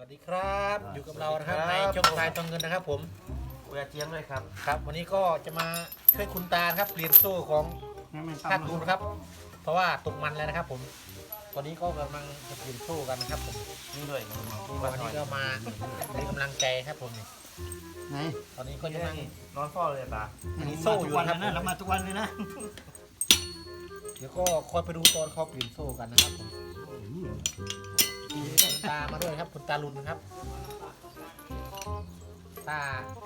สวัสดีครับ อยู่กับเรานะครับสวัสในดีครับช่องทายทองเงินนะครับ ผมเวียเจียงด้วยครับ ครับ วันนี้ก็จะมาช่วยคุณตานะครับเปลี่ยนโซ่ของภาคดูนะครับ เพราะว่าตกมันแล้วนะครับ ผม ตอนนี้ก็กำลังจะเปลี่ยนโซ่กันนะครับ ผมนี่ด้วยวันนี้ก็มาให้กำลังใจครับผมนี่ไหนตอนนี้ก็นี่จะนั่งนอนเฝ้าเลยตาอันนี้โซ่อยู่นะครับเรามาทุกวันเลยนะ เดี๋ยวก็คอยไปดูตอนเขาเปลี่ยนโซ่กันนะครับผม มามาด้วยครับ คุณตาลุนครับ ตา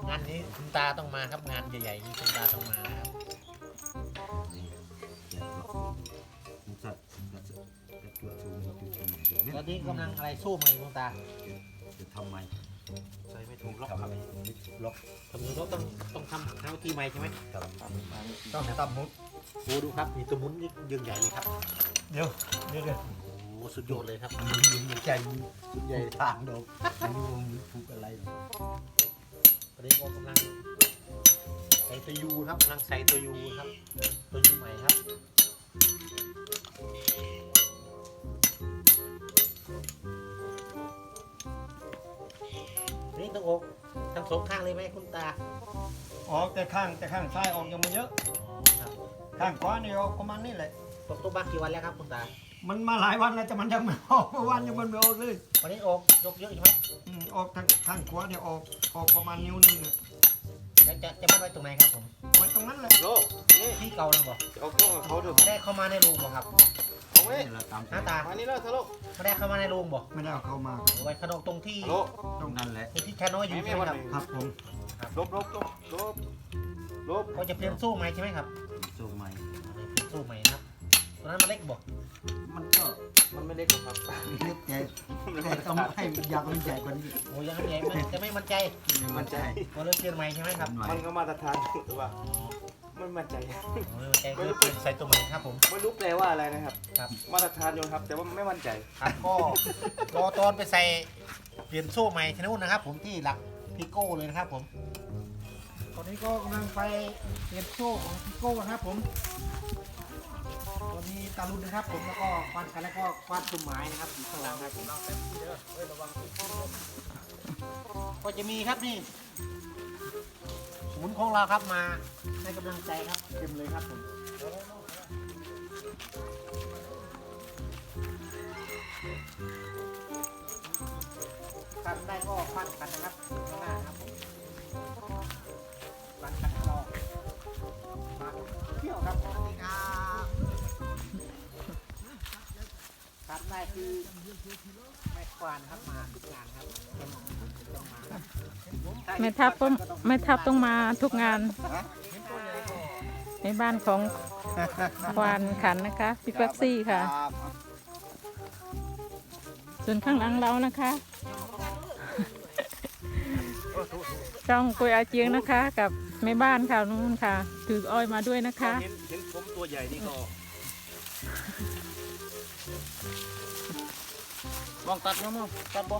งานนี้คุณตาต้องมาครับงานใหญ่ๆนี้คุณตาต้องมาครับตอนนี้กำลังอะไรสู้ไหมคุณตาจะทำไมใส่ไม่ถูกล็อกครับล็อกสมมติเราต้องต้องทำเท้าที่ใหม่ใช่ไหมต้องตำมุดโอ้ดูครับมีตัวมุนนี่ยืงใหญ่เลยครับเดี๋ยวเดี๋ยวเดี๋ย สุดยอดเลยครับมันยิงใจสุดใหญ่ทางดอกไม่รู้ว่ามันถูกอะไรหรอกตอนนี้ก็กำลังใส่ตัวยูครับกำลังใส่ตัวยูครับ ตัวยูใหม่ครับนี่ต้องอกทั้งสองข้างเลยไหมคุณตา ออกแต่ข้างแต่ข้างซ้ายออกยังไม่เยอะอ๋อครับข้างขวานี่ออกประมาณนี้แหละตกตัวบ้านกี่วันแล้วครับคุณตา มันมาหลายวันแล้วแต่มันยังไม่ออกเมื่อวานยังมันไม่ออกเลยวันนี้อกยกเยอะใช่ไหมอืมออกทางข้างขวาเนี่ยออกออกประมาณนิ้วนึงอะจะจะจะมัดไว้ตรงไหนครับผมไว้ตรงนั้นแหละโลกนี่ที่เก่าเลยบอกเอากล้องกับเขาเถอะไม่ได้เข้ามาในโรงบอกครับเอาไว้นี่แหละตามหน้าตามานี่แล้วทะลุไม่ได้เข้ามาในโรงบอกไม่ได้เอาเข้ามาเอาไว้ขนมตรงที่ทะลุตรงนั้นแหละตรงที่ชาน้อยอยู่ไม่ใช่ไหมครับไม่ครับผมลบลบลบลบลบก็จะเปลี่ยนสู้ใหม่ใช่ไหมครับสู้ใหม่เปลี่ยนสู้ใหม่นะครับตอนนั้นมันเล็กบอก มันก็มันไม่เล็กหรอกครับ เล็กแต่มันแต่ต้องให้อยากมันใหญ่กว่านี้โอ้ยังไม่ใหญ่มันจะไม่มั่นใจมันใจก็เลยเปลี่ยนใหม่ใช่ไหมครับมันก็มาตรฐานแต่ว่าอ๋อมันมั่นใจไม่มั่นใจก็เลยเปลี่ยนใส่ตัวใหม่ครับผมไม่รู้แปลว่าอะไรนะครับครับ มาตรฐานอยู่ครับ แต่ว่าไม่มั่นใจครับก็รอตอนไปใส่เปลี่ยนโซ่ใหม่ที่นู่นนะครับ ผมที่หลักพิโก้เลยนะครับผมตอนนี้ก็กำลังไปเปลี่ยนโซ่ของพิโก้นะครับผม ตอนนี้ตาลุนนะครับ ผมแล้วก็ควันกันแล้วก็ควันตุ่มไม้นะครับอยู่ข้างหลังครับผมก็จะมีครับนี่ศูนย์ของเราครับมาให้กำลังใจครับเต็มเลยครับผมกันได้ก็ควันกันนะครับ คือแม่ควานครับมาทุกงานครับต้องมาครับแม่ทัพต้องแม่ทัพต้องมาทุกงาน ในบ้านของควานขันนะคะพี่แป๊กซี่ค่ะ ส่วนข้างหลังเรานะคะช่องกุยอาเจียงนะคะ กับแม่บ้านค่ะนู้นค่ะ ถืออ้อยมาด้วยนะคะ เห็นผมตัวใหญ่นี่ก็ ลองตัดมั้งมั้งตัดบ่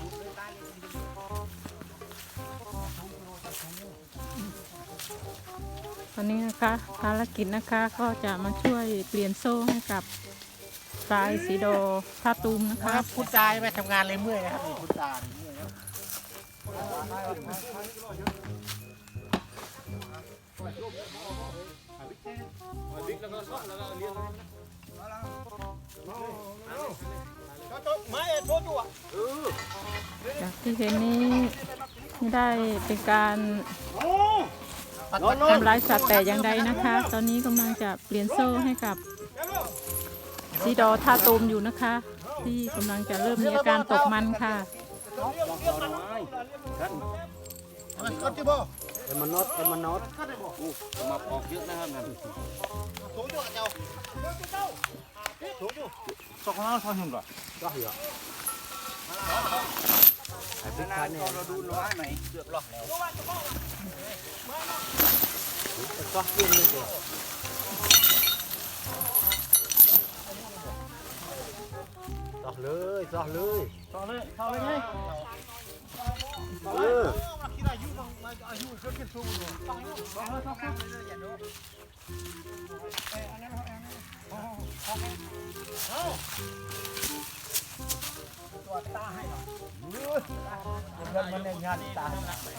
ตอนนี้นะคะภารกิจนะคะก็จะมาช่วยเปลี่ยนโซ่ให้กับสายสีโดท่าตูมนะคคะรับคุณตาไม่ทำงานเลยเมื่อยนะครับนี่คุณตานี่เมื่อยครับบิ๊กแล้วก็ซ่อมแล้วก็เลี้ยง จากที่เห็นนี้ไม่ได้เป็นการทำร้ายสัตว์แต่อย่างใดนะคะ ตอนนี้กำลังจะเปลี่ยนโซ่ให้กับซีดอท่าตูมอยู่นะคะ ที่กำลังจะเริ่มมีอาการตกมันค่ะมันก็ที่บ่เอ็มมานอตเอ็มมานอตอู้มาออกเยอะนะครับนั่น สอยู่เจ้าสองล้านสองหมื่นบาก็เหรอไอ้บิ๊กคันเนี่ยเราดูร้อยไหมเกือบล็อกแล้วก็เพี้ยนเลยเด็กล็อกเลยล็อกเลยต่อเลย ต่อเลยไงเออลตาให้หน่อยเพื่อนมันในงานตา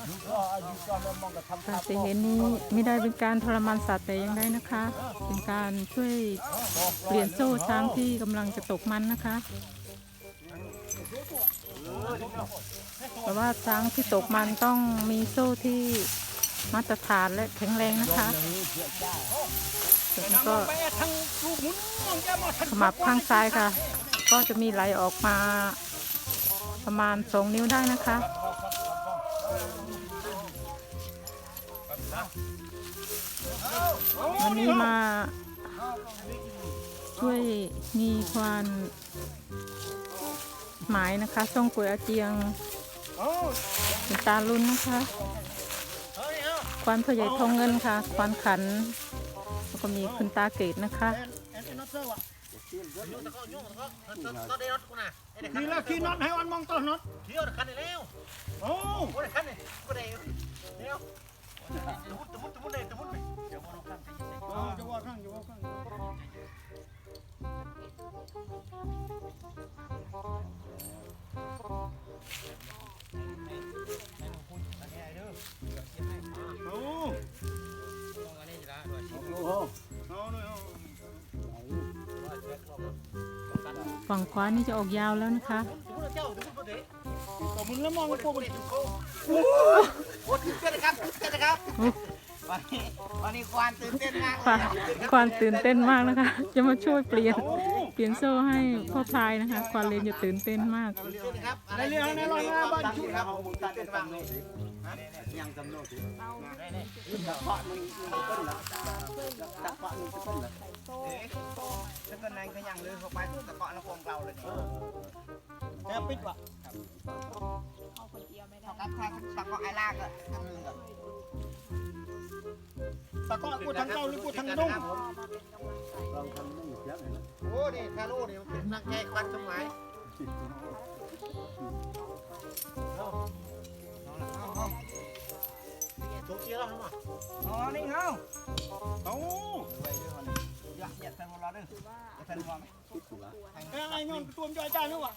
ดูก็อายุก็เริ่มมองกับทำค่ะแต่เห็นนี้ไม่ได้เป็นการทรมานสัตว์แต่ย่างใดนะคะ เป็นการช่วยเปลี่ยนโซ่ช้างที่กำลังจะตกมันนะคะเพราะว่าช้างที่ตกมันต้องมีโซ่ที่มาตรฐานและแข็งแรงนะคะ ก็ขมับข้างซ้ายค่ะ ก็จะมีไหลออกมาประมาณสองนิ้วได้นะคะวันนี้มาช่วยมีควานหมายนะคะช่องกวยอาเจียงเป็นตาลุนนะคะควานพ่อใหญ่ทองเงินค่ะควานขัน ก็มีคุณตาเกตนะคะนี่ละขี้น็อตให้วันมองต้นน็อตเที่ยวคันนี้แล้วโอ้โอ้ยคันนี้ก็ได้เดี๋ยวตะมุดตะมุดตะมุดเลยตะมุดเลยเดี๋ยวเราข้ามไปยิงจะว่าข้างจะว่าข้างอันนี้ไอ้เด้อโอ้ ฝั่งขวานี่จะออกยาวแล้วนะคะตะมุดเจ้าตะมุดเด็กแต่มึงแล้วมองโอ้พวกโหมันเด็กโอ้โหโอ้ตื่นเต้นนะครับตื่นเต้นนะครับวันนี้วันนี้ควานตื่นเต้นมากควานควานตื่นเต้นมากนะคะ จะมาช่วยเปลี่ยนเปลี่ยนโซ่ให้พ่อพายนะคะ ควานเลนจะตื่นเต้นมากตื่นเต้นนะครับในเรื่องในรอยมาบ้านชุดครับผมตื่นเต้นมากเลย ยังจำโนดสินี่ตะเปาะมันมันต้นละตะเปาะมันต้นละถ้าเกิดนายก็ยังเลยเข้าไปตะเกาะแล้วคงเราเลยนี่แค่ปิดว่ะครับถ้าตะเกาะไอ้ลากอะทำนึงก่อนตะกูทางเก้าหรือกูทางนุ่งลองทำนึ่งเสียงเลยโอ้นี่ทาโร่นี่มันเป็นนักแก้ควันสมัย ตัวเกียร์แล้วมั้งอ๋อนี่เงาโอ้อย่าอย่าใส่หมดแล้วเด้ออย่าใส่หมดแล้วคิดอยู่ละไอ้ไอ้ยอนตัวมจอยจานนี่ว่ะ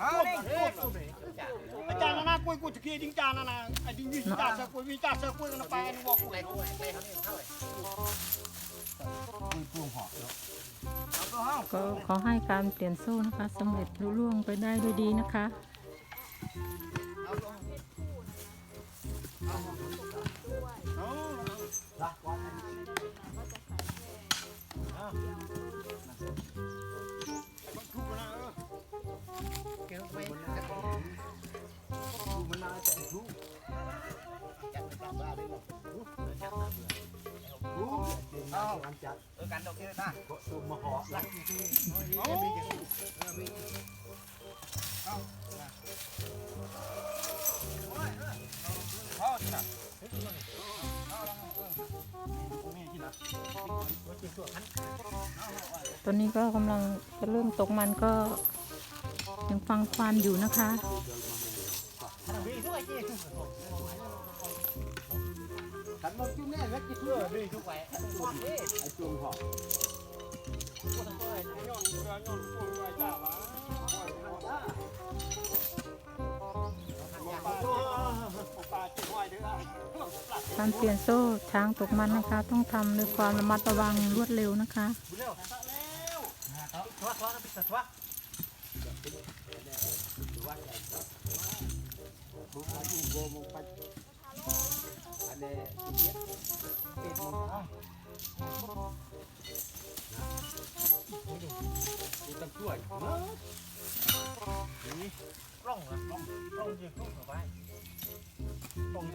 เฮ้ยเฮ้ยตัวนี้จ้ะอาจารย์นากุยกูจะเกี้จริงจานนะไอ้จริงจริงจานเสือกุยวิจาเสือกุยกันไปนี่บอกกูไรเขาอะไรเขาเนี่ยเท่าไหร่กล้วยกลวงห่อเขอให้การเปลี่ยนโซ่นะคะสำเร็จลุล่วงไปได้ด้วยดีนะคะ ตัวมาหอละโอ้พ่อที่น่ะตอนนี้ก็กำลังจะเริ่มตกมันก็ยังฟังควานอยู่นะคะ ขันมันจุ่มแน่แล้วกินเออมีทุกไอ้ทุกไอ้ไอ้จุ่มหอย้อนย้อนกูไอ้จ้าวะปลาจิ้มการเปลี่ยนโซ่ช้างตกมันนะคะ ต้องทำด้วยความระมัดระวังรวดเร็วนะคะบุเร็วทัวทัวนะพิซซ่าทัวผมอายุโกมไปอ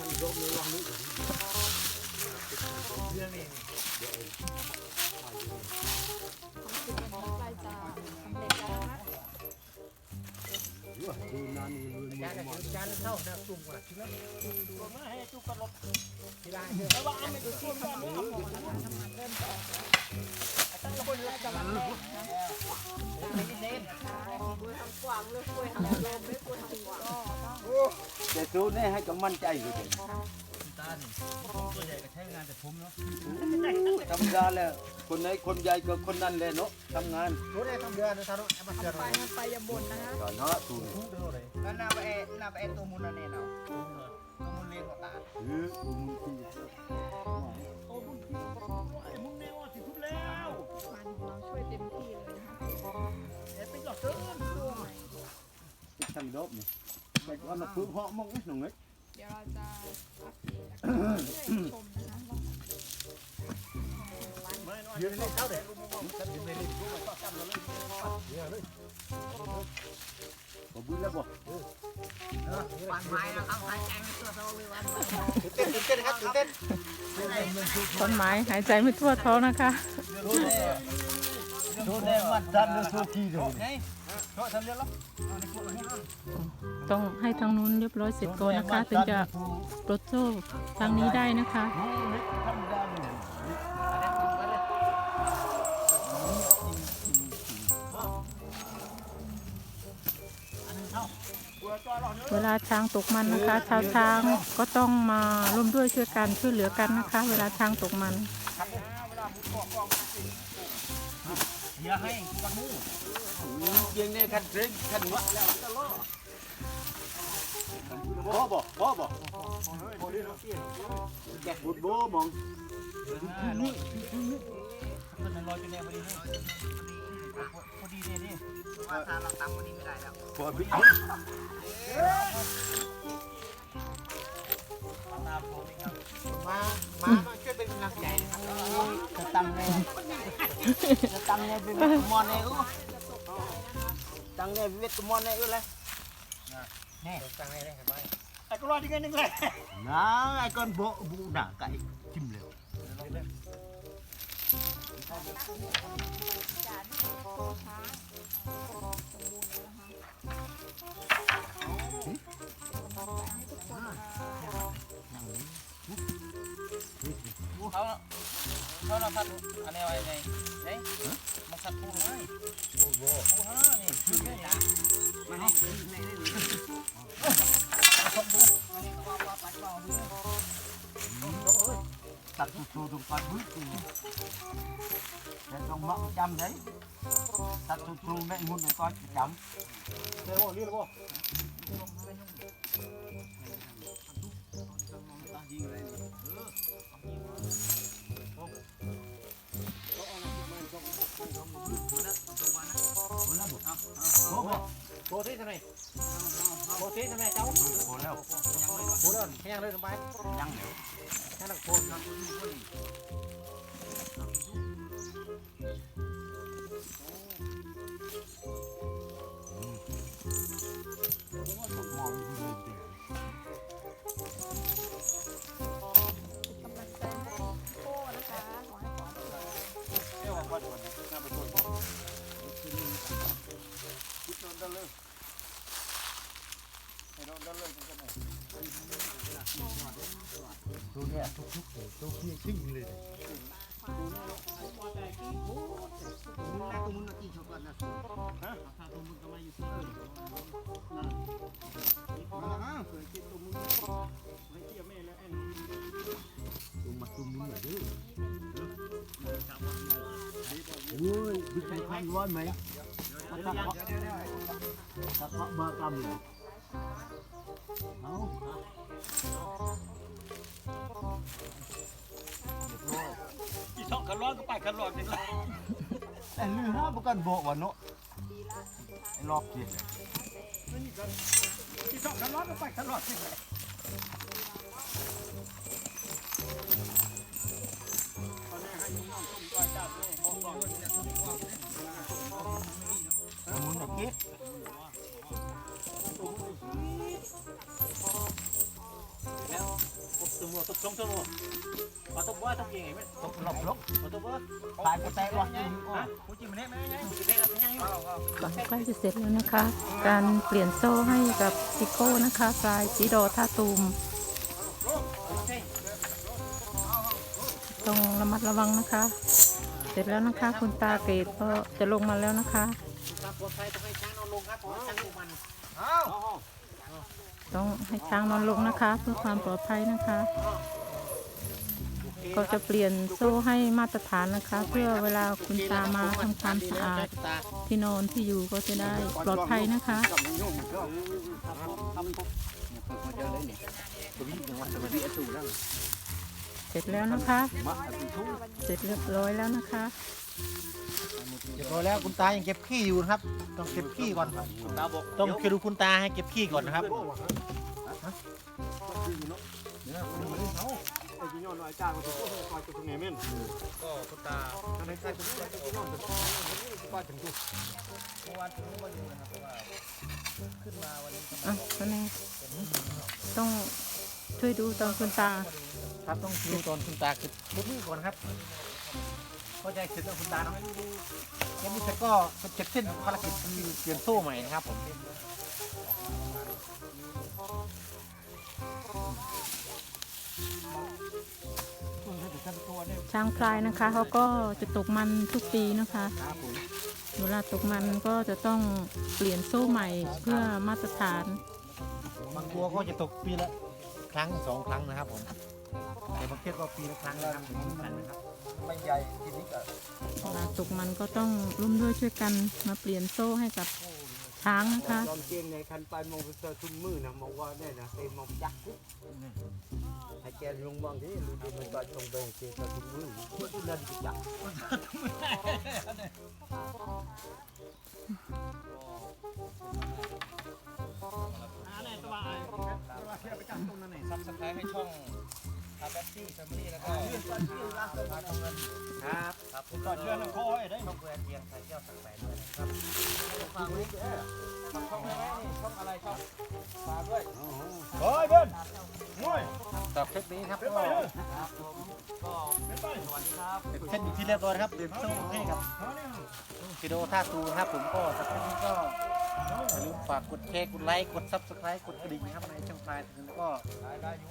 ันนี้เยอะเป็ดมันนี่ แต่ว่าอันนี้คือส่วนการทำหมดแต่สู้นี่ให้กับมั่นใจอยู่ดิต นี่ผมตัวใหญ่ก็ใช้งานแต่ผมเนาะธรรมดาแล้ว คนไหนคนใหญ่ก็คนนั้นแหละเนาะทำงานรู้ได้ทำเดือนนะท่านเอามาเดือนไปมันไปอย่าบ่นนะคะก่อนเนาะตูนทุกเดือนเลยแล้วนาไปเอนาไปเอตัวมุนนั่นเองเนาะตัวมุนเลี้ยงหัวตาเออตูนที่โอ้บุญพี่ไอ้มุนแนวอะสิทุบแล้วมันของเราช่วยเต็มที่เลยนะคะเอ็ดไปหลอกเกินตัวใหม่ทำดอกนี่แต่ว่ามันพื้นเหาะมองนิดหนึ่งเลย เดี๋ยวเราจะอัปเดตอาการให้ชมนะคะว่ายืนเล่นเข้าเด็กบ่บุญแล้วบ่วันไม้นะครับหายใจไม่ตัวโตเลยวันตื่นเต้นตื่นเต้นครับตื่นเต้นต้นไม้หายใจไม่ทั่วท้องนะคะโดูแน่ดูแน่มันดันเลยทุกทีเลยไงเพราะทำเรื่องแล้ว ต้องให้ทางนู้นเรียบร้อยเสร็จก่อนนะคะ ถึงจะปลดโซ่ทางนี้ได้นะคะเวลาช้างตกมันนะคะ ชาวช้างก็ต้องมาร่วมด้วยช่วยกันช่วยเหลือกันนะคะ เวลาช้างตกมันอย่าให้ฟัมือเพี ยงในคันเร่งคันวะแล้วพ่อบ่พ่อบ่แกบุดโบมองนี่คนนั้นลอยเป็นแนวพอดีนี่พอดีเลยนี่ว่าถ้าเราตั้งวันนี้ไม่ได้แล้วพอบิ๊กตามผมนี่ครับมา มาช่วยเป็นกำลังใจนะครับจะตั้งเลยจะตั้งเลยเป็นมอนเลย ตั้งเลยเป็นมอนเลยอู้เลยนี่ตั้งให้ได้เห็นไหมไอ้ก็รอดที่ไงนึงเลยน้าไอ้ con bộ vụ đả cậy chim liều เขาเขาเราพัดอะไรไว้ไงเฮ้ย มาสัตว์ปูให้ปูโบปูห้านี่คือแค่ละมาให้ดีแม่ให้ดีคนดูมาเนี่ว่าว่าปัดเบาดูตัดตัวตรงปัดบึ้งตีแต่ตรงมักจำได้ตัดตัวตรงแม่หุ่นไปก้อนจำเดี๋ยวบอกนี่เลยบอก โบที่ทำไมโบที่ทำไมเจ้า bố leo โบเดินแห้งเลยทำไม nhăng nếu แห้งนักโบ subscribe cho kênh Ghiền Mì Gõ Để không bỏ lỡ những video hấp dẫn ตุ้มมาตุ้มนี่หน่อยดิโอ้ยบิ๊กไบค์พันร้อยไหมถ้าเขาถ้าเขาเบอร์กำเลยเอาอีสองคันร้อนก็ไปคันร้อนนี่ละ แต่ลือห้าบุกันโบวันเนาะไอ้รอบเกียร์อีสองคันร้อนก็ไปคันร้อนนี่แหละมุนตะกี้แล้วตบตัวตบสองตัว มาตบว่ตบยังไงไหมตกหลบหลบมาตบว่าตายก็แตกว่ะฮะกูจิ้มมันเนี่ยไม่ได้ม่ได้ไม่ได้ก่อนใกล้จะเสร็จแล้วนะคะ การเปลี่ยนโซ่ให้กับซิโก้นะคะปลายสีดอท่าตูมต้องระมัดระวังนะคะ เสร็จแล้วนะคะ คุณตาเกตก็จะลงมาแล้วนะคะ ต้องให้ช้างนอนลงนะคะ เพื่อความปลอดภัยนะคะ ก็จะเปลี่ยนโซ่ให้มาตรฐานนะคะ เพื่อเวลาคุณตามาทำความสะอาดที่นอนที่อยู่ก็จะได้ปลอดภัยนะคะเสร็จแล้วนะคะ เสร็จเรียบร้อยแล้วนะคะเรียบร้อยแล้วคุณตายังเก็บขี้อยู่นะครับ ต้องเก็บขี้ก่อนต้องคิดดูคุณตาให้เก็บขี้ก่อนนะครับ ก็คุณตาเมื่อวานถึงวันนี้นะครับเพราะว่าขึ้นมาวันนี้อะตอนนี้ต้องช่วยดูตอนคุณตา ครับต้องดูตอนคุณตาเก็บมุดนี่ก่อนครับก็จะเสร็จแล้วคุณตาเนาะยังไม่เสร็จก็เสร็จสิ้นภารกิจคือเปลี่ยนโซ่ใหม่นะครับผม ช้างพลายนะคะเขาก็จะตกมันทุกปีนะคะครับผมเวลาตกมันก็จะต้องเปลี่ยนโซ่ใหม่เพื่อมาตรฐาน บางตัวก็จะตกปีละครั้งสองครั้งนะครับผมแต่บางเทียก็ปีละครั้งนะครับถึงสำคัญนะครับไม่ใหญ่ทีนี้ก็เวลาตกมันก็ต้องร่วมด้วยช่วยกันมาเปลี่ยนโซ่ให้กับ ช้างนะคะ ตอนเก่งในคันไปมองไปเจอทุ่มมือนะมองว่าเนี่ยนะเป็นมองยักษ์ให้แกลงบางทีรู้ดีมันก็ตรงไปเจอทุ่มมือมันนั่นจักซับสไครต์ให้ช่อง ทาแบ็คซี่แฟมิลี่แล้วก็ทาทองเงินครับครับผมก็เชื่อน้ำคอยได้ช่องเพื่อนเทียงใส่แก้วสังแปดด้วยนะครับฝากไว้ด้วยช่องอะไรนี่ช่องอะไรช่องฝากด้วยเฮ้ยเบิ้ลมวยสำหรับคลิปนี้ครับก็ครับผมก็สวัสดีครับเสร็จเส้นอยู่ที่เรียบร้อยครับเดี๋ยวส่งให้กับวิดีโอท่าตูนะครับผมก็สำหรับคลิปนี้ก็ อย่าลืมฝากกดแชร์กดไลค์กดซับสไครต์กดกระดิ่งนะครับในช่องพลายแล้วก็ได้ได้อยู่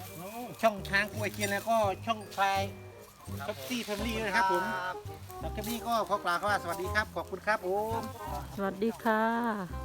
ช่องช้างกล้วยเกียนแล้วก็ช่องพลายท็อปซี่แฟมิลี่ด้วยนะครับผมสำหรับคลิปนี้ก็ขอกล่าวคำว่าสวัสดีครับ ขอบคุณครับผม สวัสดีค่ะ